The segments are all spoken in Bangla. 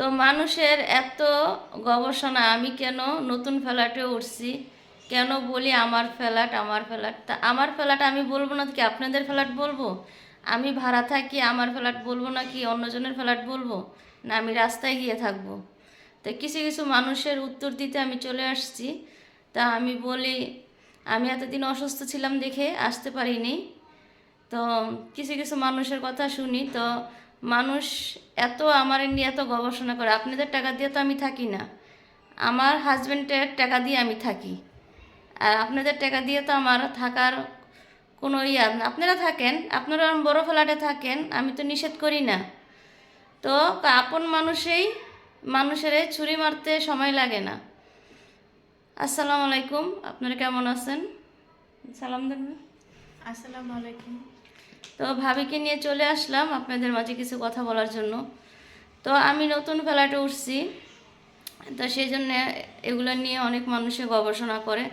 তো মানুষের এত গবেষণা, আমি কেন নতুন ফ্ল্যাটে উঠছি? কেন বলি আমার ফ্ল্যাট আমার ফ্ল্যাট? তা আমার ফ্ল্যাট আমি বলব না কি আপনাদের ফ্ল্যাট বলব? আমি ভাড়া থাকি, আমার ফ্ল্যাট বলব না কি অন্যজনের ফ্ল্যাট বলব? না, আমি রাস্তায় গিয়ে থাকব। তো কিছু কিছু মানুষের উত্তর দিতে আমি চলে আসছি। তা আমি বলি, আমি এতদিন অসুস্থ ছিলাম দেখে আসতে পারিনি। তো কিছু কিছু মানুষের কথা শুনি। তো মানুষ এত আমার নিয়ে এত গবেষণা করে, আপনাদের টাকা দিয়ে তো আমি থাকি না। আমার হাজব্যান্ডের টাকা দিয়ে আমি থাকি। আর আপনাদের টাকা দিয়ে তো আমার থাকার কোনো ইয়া আপনারা থাকেন, আপনারা বড় ফ্ল্যাটে থাকেন, আমি তো নিষেধ করি না। তো আপন মানুষেই মানুষের ছুরি মারতে সময় লাগে না। আসসালামু আলাইকুম, আপনারা কেমন আছেন? সালাম দেন আসসালামু আলাইকুম। তো ভাবিকে নিয়ে চলে আসলাম আপনাদের মাঝে কিছু কথা বলার জন্য। তো আমি নতুন ফ্ল্যাটে উঠছি। তো সেই জন্য এগুলো নিয়ে অনেক মানুষে গবেষণা করে।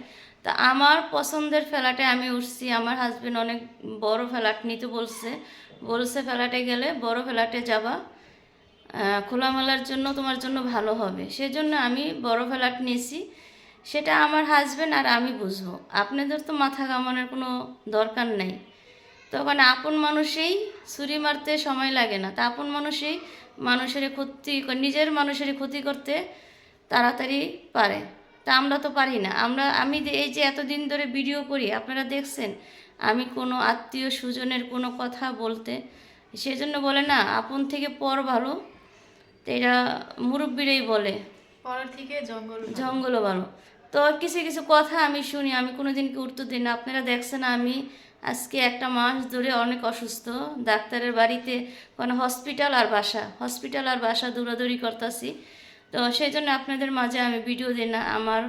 তা আমার পছন্দের ফ্ল্যাটে আমি উঠছি। আমার হাজবেন্ড অনেক বড় ফ্ল্যাট নিতে বলছে। বলছে ফ্ল্যাটে গেলে বড় ফ্ল্যাটে যাবা। খোলামেলার জন্য তোমার জন্য ভালো হবে। সেজন্য আমি বড় ফ্ল্যাট নিয়েছি। সেটা আমার হাজবেন্ড আর আমি বুঝব। আপনাদের তো মাথা কামানোর কোনো দরকার নেই। তখন আপন মানুষেই ছুরি মারতে সময় লাগে না। তা আপন মানুষেই মানুষের ক্ষতি নিজের মানুষের ক্ষতি করতে তাড়াতাড়ি পারে। তা আমরা তো পারি না। আমরা আমি যে- এই যে এতদিন ধরে ভিডিও করি আপনারা দেখছেন আমি কোনো আত্মীয় স্বজনের কোনো কথা বলতে সেজন্য বলে না আপন থেকে পর ভালো। তো এটা মুরব্বীরাই বলে পরের থেকে জঙ্গল জঙ্গলও ভালো। তো কিছু কিছু কথা আমি শুনি, আমি কোনো দিনকে উত্তর দিই না। আপনারা দেখছেন আমি আজকে একটা মাস ধরে অনেক অসুস্থ, ডাক্তারের বাড়িতে কোনো হসপিটাল আর বাসা, হসপিটাল আর বাসা দৌড়াদৌড়ি করতেছি। তো সেই জন্য আপনাদের মাঝে আমি ভিডিও দিই না, আমার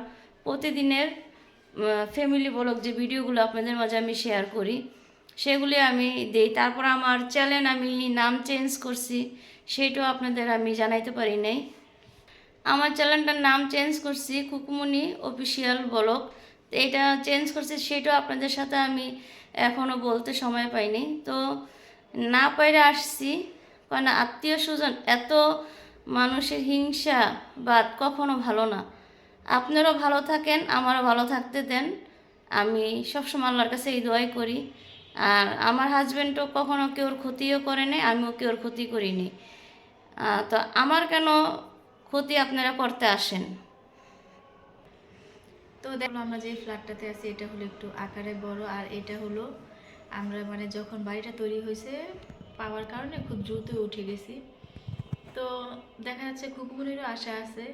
প্রতিদিনের ফ্যামিলি ব্লগ যে ভিডিওগুলো আপনাদের মাঝে আমি শেয়ার করি, সেগুলি আমি দিই। তারপর আমার চ্যানেল আমি নাম চেঞ্জ করছি সেইটাও আপনাদের আমি জানাইতে পারি নাই। আমার চ্যানেলটার নাম চেঞ্জ করছি, কুকুমনি অফিসিয়াল ব্লগ। তো এটা চেঞ্জ করছি, সেটাও আপনাদের সাথে আমি এখনও বলতে সময় পাইনি। তো না পাইরে আসছি, কারণ আত্মীয় স্বজন, এত মানুষের হিংসা, বাদ কখনো ভালো না। আপনারও ভালো থাকেন, আমারও ভালো থাকতে দেন। আমি সবসময় আল্লাহর কাছে এই দোয়াই করি। আর আমার হাজব্যান্ডও কখনো কেউর ক্ষতিও করে নাই, আমিও কেউর ক্ষতি করিনি। তো আমার কেন ক্ষতি আপনারা করতে আসেন। তো দেখল আমরা যে ফ্ল্যাটটাতে আছি, এটা হলো একটু আকারে বড়, আর এটা হলো আমরা মানে যখন বাড়িটা তৈরি হয়েছে, পাওয়ার কারণে খুব দ্রুত উঠে গেছি। তো দেখা যাচ্ছে খুকুমনিরও আশা আছে,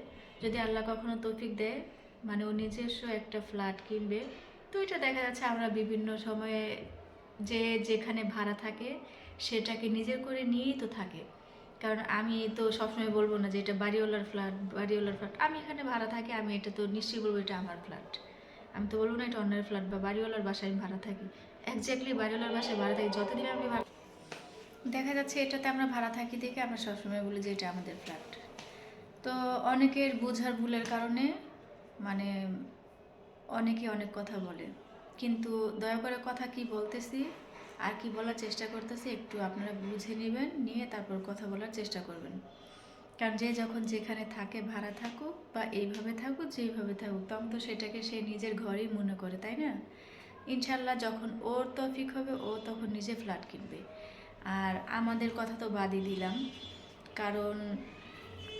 যদি আল্লাহ কখনো তৌফিক দেয় মানে ও নিজস্ব একটা ফ্ল্যাট কিনবে। তো এটা দেখা যাচ্ছে আমরা বিভিন্ন সময়ে যে যেখানে ভাড়া থাকে, সেটাকে নিজের করে নিয়েই তো থাকে। কারণ আমি তো সবসময় বলব না যে এটা বাড়িওয়ালার ফ্ল্যাট বাড়িওয়ালার ফ্ল্যাট আমি এখানে ভাড়া থাকি, আমি এটা তো নিশ্চয়ই বলব এটা আমার ফ্ল্যাট আমি তো বলব না এটা অন্যের ফ্ল্যাট বা বাড়িওয়ালার বাসায় আমি ভাড়া থাকি। একজাক্টলি বাড়িওয়ালার বাসায় ভাড়া থাকি, যতদিন আমি ভাড়া দেখা যাচ্ছে এটাতে আমরা ভাড়া থাকি দেখে আমরা সবসময় বলি যে এটা আমাদের ফ্ল্যাট তো অনেকের বোঝার ভুলের কারণে মানে অনেকে অনেক কথা বলে। কিন্তু দয়া করে কথা কি বলতেছি? আর কি বলার চেষ্টা করতেছি একটু আপনারা বুঝে নেবেন, নিয়ে তারপর কথা বলার চেষ্টা করবেন। কারণ যে যখন যেখানে থাকে ভাড়া থাকুক বা এইভাবে থাকুক, যেইভাবে থাকুক, তখন তো সেটাকে সে নিজের ঘরেই মনে করে, তাই না? ইনশাল্লাহ যখন ওর তফিক হবে, ও তখন নিজে ফ্ল্যাট কিনবে। আর আমাদের কথা তো বাদই দিলাম। কারণ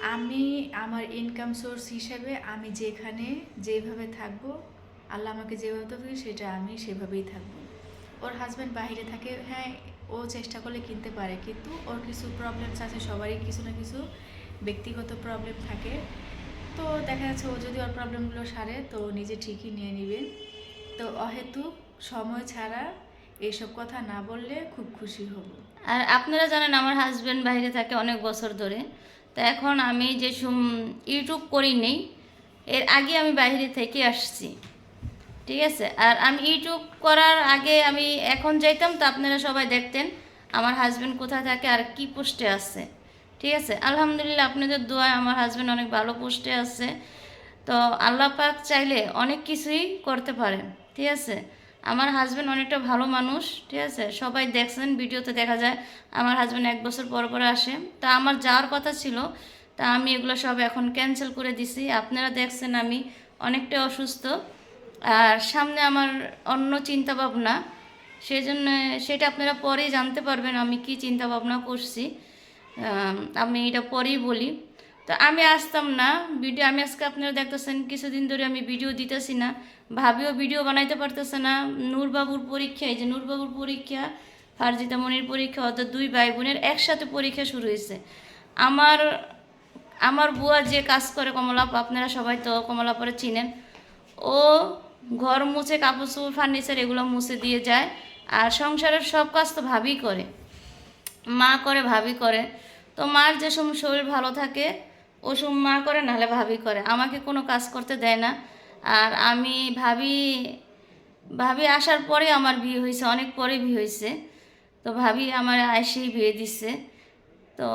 আমি, আমার ইনকাম সোর্স হিসেবে আমি যেখানে যেভাবে থাকব, আল্লাহ আমাকে যেভাবে তফিক সেটা আমি সেভাবেই থাকব। ওর হাজব্যান্ড বাইরে থাকে হ্যাঁ ও চেষ্টা করলে কিনতে পারে, কিন্তু ওর কিছু প্রবলেমস আছে, সবারই কিছু না কিছু ব্যক্তিগত প্রবলেম থাকে। তো দেখা যাচ্ছে ও যদি ওর প্রবলেমগুলো সারে, তো নিজে ঠিকই নিয়ে নিবে। তো অহেতুক সময় ছাড়া এইসব কথা না বললে খুব খুশি হব। আর আপনারা জানেন আমার হাজব্যান্ড বাইরে থাকে অনেক বছর ধরে। তো এখন আমি যে ইউটিউব করি নেই এর আগে আমি বাইরে থেকে আসছি। ঠিক আছে? আর আমি ইউটিউব করার আগে আমি এখন যাইতাম, তো আপনারা সবাই দেখতেন আমার হাজব্যান্ড কোথায় থাকে আর কি পোস্টে আছে। ঠিক আছে? আলহামদুলিল্লাহ আপনাদের দোয়ায় আমার হাজব্যান্ড অনেক ভালো পোস্টে আছে। তো আল্লাহ পাক চাইলে অনেক কিছুই করতে পারেন। ঠিক আছে? আমার হাজব্যান্ড অনেকটা ভালো মানুষ। ঠিক আছে? সবাই দেখছেন, ভিডিওতে দেখা যায় আমার হাজব্যান্ড এক বছর পর পর আসে। তা আমার যাওয়ার কথা ছিল, তা আমি এগুলো সব এখন ক্যান্সেল করে দিছি। আপনারা দেখছেন আমি অনেকটা অসুস্থ। আর সামনে আমার অন্য চিন্তা ভাবনা সেই জন্য সেটা আপনারা পরেই জানতে পারবেন আমি কি চিন্তা ভাবনা করছি। আমি এটা পরেই বলি। তো আমি আসতাম না, ভিডিও আমি আজকে আপনারা দেখতেছেন, কিছুদিন ধরে আমি ভিডিও দিতেছি না, ভাবিও ভিডিও বানাইতে পারতেছে না। নূরবাবুর পরীক্ষা, এই যে নূরবাবুর পরীক্ষা, ফারজিতা মনির পরীক্ষা, অর্থাৎ দুই ভাই বোনের একসাথে পরীক্ষা শুরু হয়েছে। আমার আমার বুয়া যে কাজ করে কমলাপ, আপনারা সবাই তো কমলাপুরে চিনেন, ও ঘর মুছে, কাপড় চোপড় ফার্নিচার এগুলো মুছে দিয়ে যায়। আর সংসারের সব কাজ তো ভাবি করে। মা করে, ভাবি করে। তো মার যে সময় শরীর ভালো থাকে, ও মা করে, নাহলে ভাবি করে। আমাকে কোনো কাজ করতে দেয় না। আর আমি ভাবি ভাবি আসার পরে আমার বিয়ে হয়েছে, অনেক পরে বিয়ে হয়েছে। তো ভাবি আমার আইসেই বিয়ে দিচ্ছে তো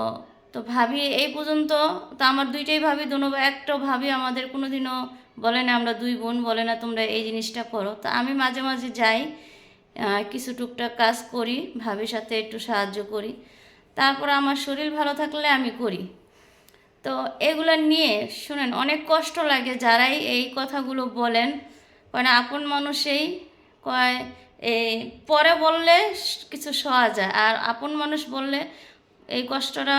তো ভাবি, এই পর্যন্ত তো আমার দুইটাই ভাবি, দুনো একটা ভাবি আমাদের কোনোদিনও বলে না, আমরা দুই বোন, বলে না তোমরা এই জিনিসটা করো। তো আমি মাঝে মাঝে যাই কিছু টুকটাক কাজ করি, ভাবির সাথে একটু সাহায্য করি। তারপর আমার শরীর ভালো থাকলে আমি করি। তো এগুলো নিয়ে, শুনেন, অনেক কষ্ট লাগে যারাই এই কথাগুলো বলেন। কারণ আপন মানুষেই কয় পরে বললে কিছু সওয়া যায়। আর আপন মানুষ বললে এই কষ্টটা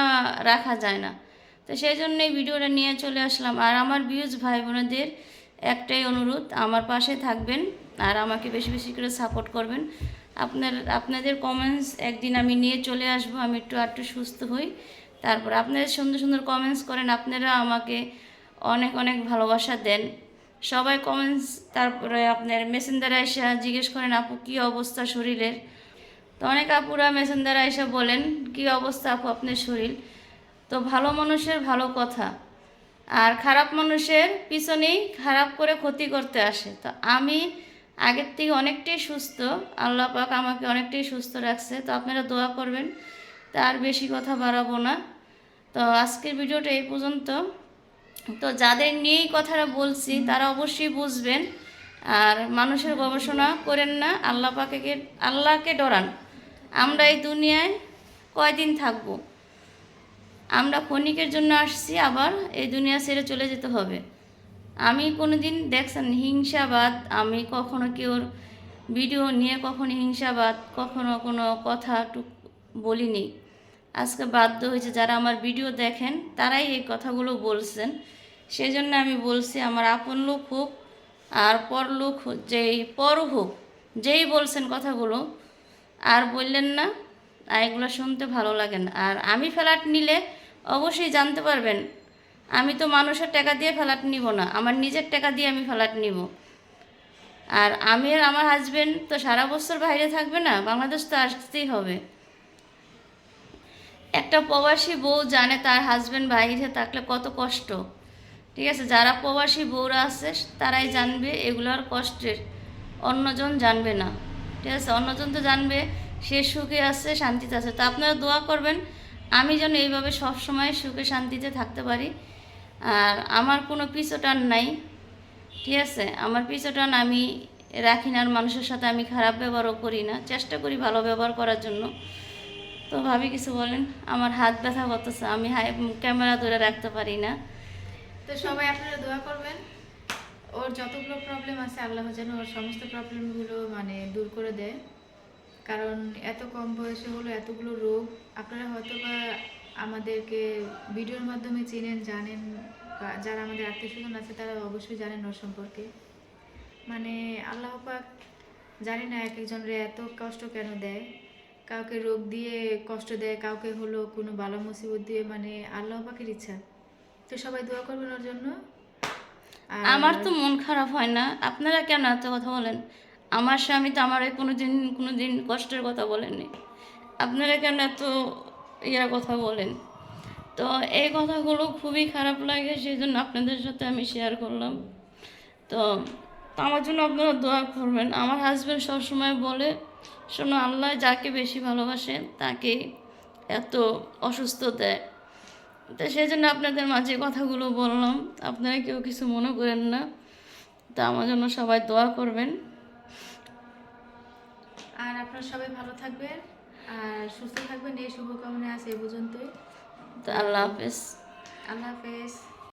রাখা যায় না। তো সেই জন্য এই ভিডিওটা নিয়ে চলে আসলাম। আর আমার ভিউজ ভাই বোনেদের একটাই অনুরোধ, আমার পাশে থাকবেন আর আমাকে বেশি বেশি করে সাপোর্ট করবেন। আপনার, আপনাদের কমেন্টস একদিন আমি নিয়ে চলে আসব, আমি একটু আটটু সুস্থ হই। তারপর আপনারা সুন্দর সুন্দর কমেন্টস করেন, আপনারা আমাকে অনেক অনেক ভালোবাসা দেন। সবাই কমেন্টস তারপরে আপনার মেসেঞ্জার এসে জিজ্ঞেস করেন, আপু, কী অবস্থা শরীরের? তো অনেক আপুরা মেসেঞ্জার এসে বলেন, কী অবস্থা আপু আপনার শরীর? তো ভালো মানুষের ভালো কথা। আর খারাপ মানুষের পিছনেই খারাপ করে ক্ষতি করতে আসে। তো আমি আগের থেকে অনেকটাই সুস্থ। আল্লাহ পাক আমাকে অনেকটাই সুস্থ রাখছে। তো আপনারা দোয়া করবেন তার বেশি কথা বাড়াবো না। তো আজকের ভিডিওটা এই পর্যন্ত। তো যাদের নিয়েই কথাটা বলছি, তারা অবশ্যই বুঝবেন। আর মানুষের গবেষণা করেন না, আল্লাহ পাকে আল্লাহকে ডরান। আমরা এই দুনিয়ায় কয়দিন থাকব? আমরা ক্ষণিকের জন্য আসছি আবার এই দুনিয়া ছেড়ে চলে যেতে হবে। আমি কোনো দিন দেখছেন হিংসাবাদ আমি কখনো কেউর ভিডিও নিয়ে কখনো হিংসাবাদ কখনো কোনো কথা বলিনি। আজকে বাধ্য হয়েছে যারা আমার ভিডিও দেখেন তারাই এই কথাগুলো বলছেন। সেই জন্য আমি বলছি আমার আপন লোক হোক আর পর হোক, যেই পর হোক যেই বলছেন কথাগুলো আর বললেন না, আর এগুলো শুনতে ভালো লাগে না। আর আমি ফ্ল্যাট নিলে অবশ্যই জানতে পারবেন, আমি তো মানুষের টাকা দিয়ে ফ্ল্যাট নিব না, আমার নিজের টাকা দিয়ে আমি ফ্ল্যাট নিব। আর আমি আর আমার হাজবেন্ড তো সারা বছর বাইরে থাকবে না, বাংলাদেশ তো আসতেই হবে। একটা প্রবাসী বউ জানে তার হাজবেন্ড বাইরে থাকলে কত কষ্ট। ঠিক আছে, যারা প্রবাসী বউরা আছে, তারাই জানবে এগুলোর কষ্টের, অন্যজন জানবে না। ঠিক আছে? অন্যজন তো জানবে, সে সুখে আছে, শান্তিতে আছে। তো আপনারা দোয়া করবেন, আমি যেন এইভাবে সবসময় সুখে, শান্তিতে থাকতে পারি। আর আমার কোনো পিছোটান নাই, ঠিক আছে? আমার পিছোটান আমি রাখি না, আর মানুষের সাথে আমি খারাপ ব্যবহারও করি না। চেষ্টা করি ভালো ব্যবহার করার জন্য। তো ভাবি কিছু বলেন, আমার হাত ব্যথা করতেছে, আমি হাই ক্যামেরা ধরে রাখতে পারি না। তো সবাই আপনারা দোয়া করবেন। ওর যতগুলো প্রবলেম আছে, আল্লাহ যেন ওর সমস্ত প্রবলেমগুলো মানে দূর করে দেয়। কারণ এত কম বয়সে হলো, এতগুলো রোগ, আপনারা হয়তো বা আমাদেরকে ভিডিওর মাধ্যমে চেনেন, জানেন, বা যারা আমাদের আত্মীয় স্বজন আছে, তারা অবশ্যই জানেন ওর সম্পর্কে। মানে আল্লাহ পাক জানি না এক একজনের এত কষ্ট কেন দেয়। কাউকে রোগ দিয়ে কষ্ট দেয়, কাউকে হলো কোনো বালা মুসিবত দিয়ে মানে আল্লাহ পাকের ইচ্ছা। তো সবাই দোয়া করবেন ওর জন্য। আমার তো মন খারাপ হয় না। আপনারা কেন এত কথা বলেন? আমার স্বামী তো আমার কোনো দিন কোনো দিন কষ্টের কথা বলেননি। আপনারা কেন এত ইয়া কথা বলেন? তো এই কথাগুলো খুবই খারাপ লাগে সেই জন্য আপনাদের সাথে আমি শেয়ার করলাম। তো তো আমার জন্য আপনারা দোয়া করবেন। আমার হাজব্যান্ড সবসময় বলে, শোনো, আল্লাহ যাকে বেশি ভালোবাসে, তাকে এত অসুস্থ দেয়। তো সেই জন্য আপনাদের মাঝে কথাগুলো বললাম। আপনারা কেউ কিছু মনে করেন না। তা আমার জন্য সবাই দোয়া করবেন। আর আপনারা সবাই ভালো থাকবেন। আর সুস্থ থাকবেন। এই শুভকামনা আছে এ পর্যন্তই। তো আল্লাহ হাফেজ। আল্লাহ হাফেজ।